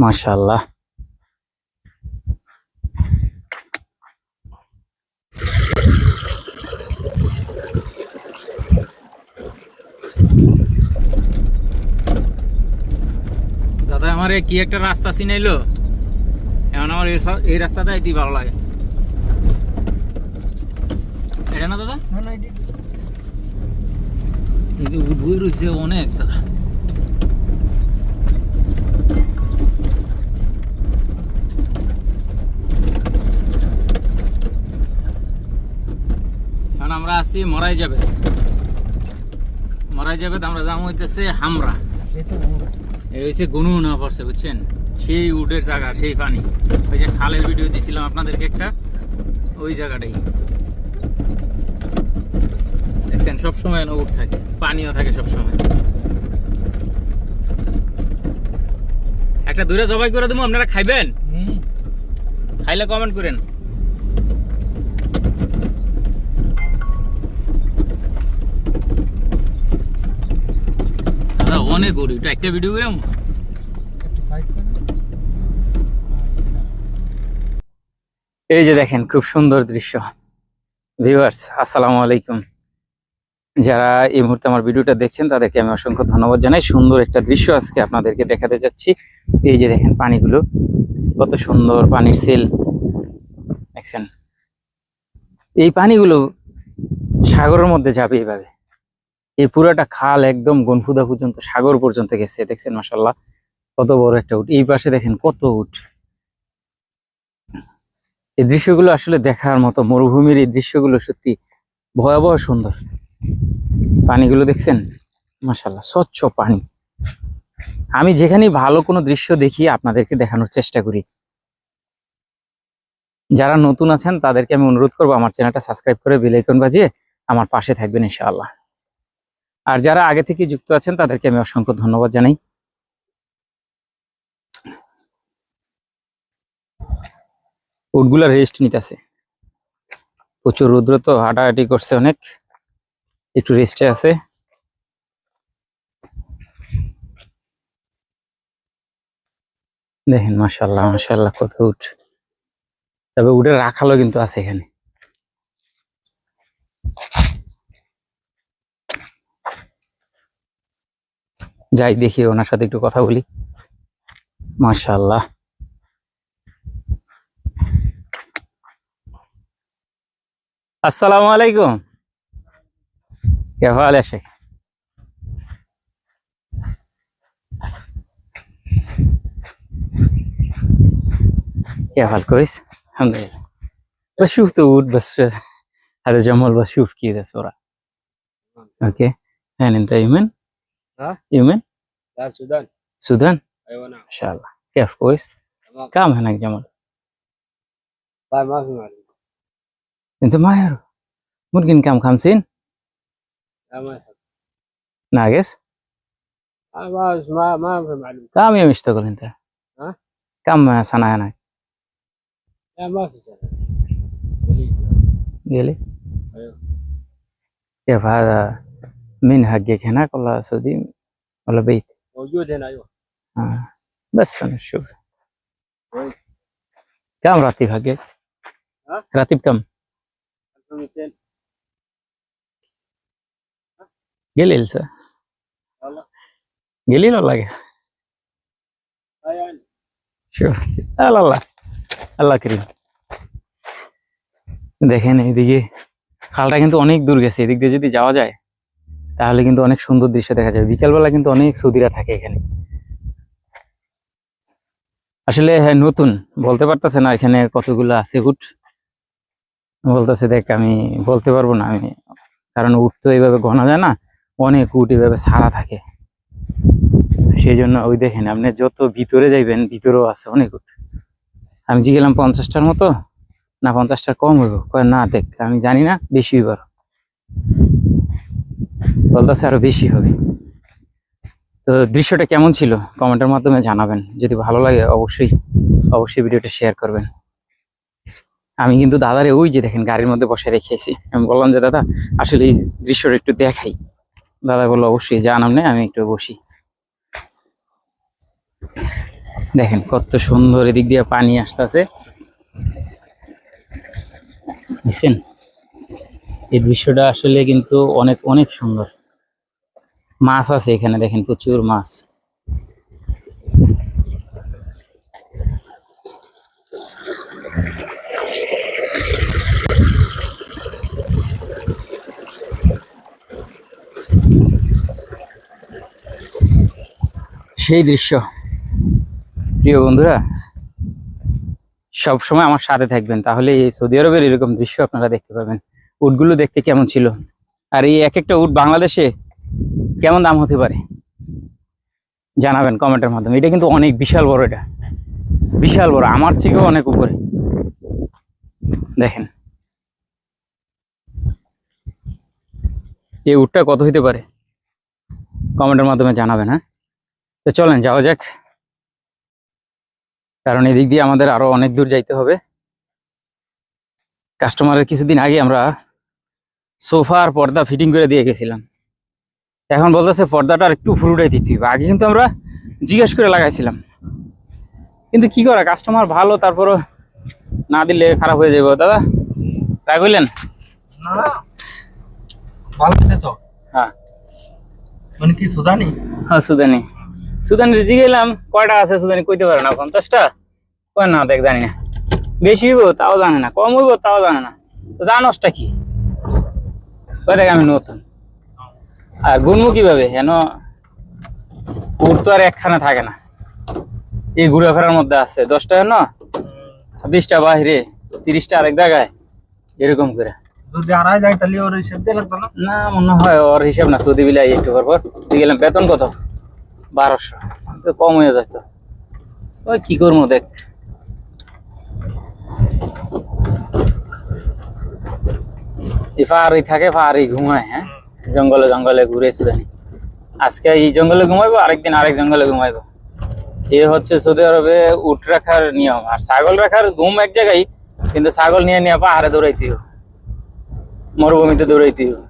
মাশাল্লাহ দাদা আমার কি একটা রাস্তা চিনাইলো? এখন আমার এই রাস্তা- এই রাস্তাটা এটি ভালো লাগে। এটা না দাদা? এদিকে। উঠবই রয়েছে অনেক দাদা এখন আমরা আসছি মরাই যাবে। মরাই যাবে আমরা যাব হইতেছে হামরা। এটা হচ্ছে গনু না পড়ছে বুঝছেন? সেই উডের জায়গা সেই পানি। ওই যে খালের ভিডিও দিছিলাম আপনাদেরকে একটা ওই জায়গাটাই। দেখছেন সবসময় উঠ থাকে পানিও থাকে সবসময়। একটা দূরে জবাই করে দেবো আপনারা খাইবেন? খাইলে কমেন্ট করেন দাদা অনেক একটা ভিডিও করে এই যে দেখেন, খুব সুন্দর দৃশ্য। ভিউয়ার্স আসসালামু আলাইকুম। যারা এই মুহূর্তে আমার ভিডিওটা দেখছেন, তাদেরকে আমি অসংখ্য ধন্যবাদ জানাই। সুন্দর একটা দৃশ্য আজকে আপনাদেরকে দেখাতে যাচ্ছি। এই যে দেখেন পানিগুলো, কত সুন্দর পানির সেল। দেখছেন? এই পানিগুলো সাগরের মধ্যে যাবে এইভাবে এই পুরাটা খাল একদম গনফুদা পর্যন্ত, সাগর পর্যন্ত গেছে, দেখছেন মাসাল্লাহ কত বড় একটা উট। এই পাশে দেখেন কত উট। এই দৃশ্যগুলো আসলে দেখার মতো, মরুভূমির এই দৃশ্যগুলো সত্যি ভয়াবহ সুন্দর। পানিগুলো দেখছেন? মাসাল্লাহ স্বচ্ছ পানি। আমি যেখানে ভালো কোনো দৃশ্য দেখি, আপনাদেরকে দেখানোর চেষ্টা করি। যারা নতুন আছেন, তাদেরকে আমি অনুরোধ করব, আমার চ্যানেলটা সাবস্ক্রাইব করে বেল আইকন বাজিয়ে আমার পাশে থাকবেন, ইনশাআল্লাহ। আর যারা আগে থেকে যুক্ত আছেন, তাদেরকে আমি অসংখ্য ধন্যবাদ জানাই। উটগুলা রেস্ট নিতেছে। প্রচুর রুদ্র তো, হাঁটাহাঁটি করছে অনেক। একটু রেস্টে আছে। দেখেন মাশাল্লাহ মাশাল্লাহ কত উঠ তবে উঠে রাখালো কিন্তু আছে এখানে। যাই দেখি, ওনার সাথে একটু কথা বলি। মাশাল্লাহ আসসালামু আলাইকুম। কে ভালো আসে কে ভালো কইস আলহামদুলিল্লাহ। بس شوف تقول بس هذا جمال بس কি ওরা ওকে اوكي هاني انت ها؟ يمن لا السودان السودان ايوه نعم ما شاء الله كيف كويس تمام كم هناك جمال طيب ما في معلومة انت ما يعرف ممكن كم خمسين لا ما يحصل ناقص آه، ما ما ما في معلومة كم يوم يشتغل انت ها؟ كم سنة هناك لا ما في سنة قولي ايوه كيف هذا من حقك هناك ولا سعودي ولا بيت موجود هنا ايوه آه. بس أنا نشوف كويس كم راتب حقك ها؟ راتب كم 1200 قليل سا والله قليل ولا كيف اه يعني شوف لا لا لا আল্লাহ করিম দেখেন এইদিকে খালটা কিন্তু অনেক দূর গেছে এদিক দিয়ে যদি যাওয়া যায় তাহলে কিন্তু অনেক সুন্দর দৃশ্য দেখা যাবে। বিকালবেলা কিন্তু অনেক সৌদিরা থাকে এখানে। আসলে হ্যাঁ নতুন। বলতে পারতেছে না এখানে কতগুলো আছে উট বলতেছে, দেখ, আমি বলতে পারব না, আমি কারণ উঠ তো এইভাবে গণা যায় না, অনেক উট এইভাবে সারা থাকে। সেই জন্য ওই দেখেন, আপনি যত ভিতরে যাইবেন, ভিতরেও আছে অনেক উঠ আমি যে গেলাম পঞ্চাশটার মতো, না, পঞ্চাশটার কম হইব। না, দেখ, আমি জানি না, বেশি হইব। বলতেছে আরও বেশি হবে। তো দৃশ্যটা কেমন ছিল? কমেন্টের মাধ্যমে জানাবেন। যদি ভালো লাগে অবশ্যই অবশ্যই ভিডিওটা শেয়ার করবেন। আমি কিন্তু দাদারে ওই যে দেখেন গাড়ির মধ্যে বসে রেখেছি আমি বললাম যে, দাদা, আসলে এই দৃশ্যটা একটু দেখাই। দাদা বলল, অবশ্যই যান আপনি আমি একটু বসি। দেখেন কত সুন্দর এদিক দিয়ে পানি আসতেছে। দেখছেন? এই দৃশ্যটা আসলে কিন্তু অনেক অনেক সুন্দর। মাছ আছে এখানে, দেখেন প্রচুর মাছ। সেই দৃশ্য। প্রিয় বন্ধুরা সব সময় আমার সাথে থাকবেন, তাহলে এই সৌদি আরবের এরকম দৃশ্য আপনারা দেখতে পাবেন। উটগুলো দেখতে কেমন ছিল? আর এই এক একটা উট বাংলাদেশে কেমন দাম হতে পারে? জানাবেন কমেন্টের মাধ্যমে। এটা কিন্তু অনেক বিশাল বড় এটা। বিশাল বড়, আমার থেকেও অনেক উপরে। দেখেন। এই উটটা কত হইতে পারে? কমেন্টের মাধ্যমে জানাবেন হ্যাঁ? তো চলেন, যাওয়া যাক। কারণ এদিক দিয়ে আমাদের আরও অনেক দূর যাইতে হবে। কাস্টমারের কিছুদিন আগে আমরা সোফা আর পর্দা ফিটিং করে দিয়ে গেছিলাম। এখন বলতেছে পর্দাটা আর একটু ফুরুটাই দিতে হবে আগে কিন্তু আমরা জিজ্ঞেস করে লাগাইছিলাম। কিন্তু কি করা কাস্টমার ভালো তারপরও না দিলে খারাপ হয়ে যাবে দাদা রাগ হইলেন? হ্যাঁ। মানে কি সুদানি? হ্যাঁ সুদানি। সুদানি জিগেলাম কয়টা আছে সুদানি কইতে পারে না পঞ্চাশটা? কয় না দেখ জানি না। বেশি হইব তাও জানে না। কম হইব তাও জানে না। জানোসটা কি? কয় দেখ আমি নতুন। আর গুনমু কীভাবে? হেন উঠ তো আর একখানে থাকে না। এই ঘুরাফেরার মধ্যে আছে। দশটা হেন বিশটা বাহিরে তিরিশটা আরেক জায়গায়। এরকম করে। যদি আড়াই যায় তাহলে ওর হিসেব দিয়ে লাগতো না? না মনে হয় ওর হিসাব না সৌদি বিলাই একটু পর পর। গেলাম বেতন কত? বারোশো। কম হয়ে যেত ওই কি করব দেখ। থাকে ঘুমায় হ্যাঁ? জঙ্গলে জঙ্গলে ঘুরে সুদানি আজকে এই জঙ্গলে ঘুমাইবো, আরেকদিন আরেক জঙ্গলে ঘুমাইবো। এ হচ্ছে সৌদি আরবে উট রাখার নিয়ম। আর ছাগল রাখার ঘুম এক জায়গায়, কিন্তু ছাগল নিয়ে নিয়ে পাহাড়ে দৌড়াইতে মরুভূমিতে দৌড়াইতে হবে।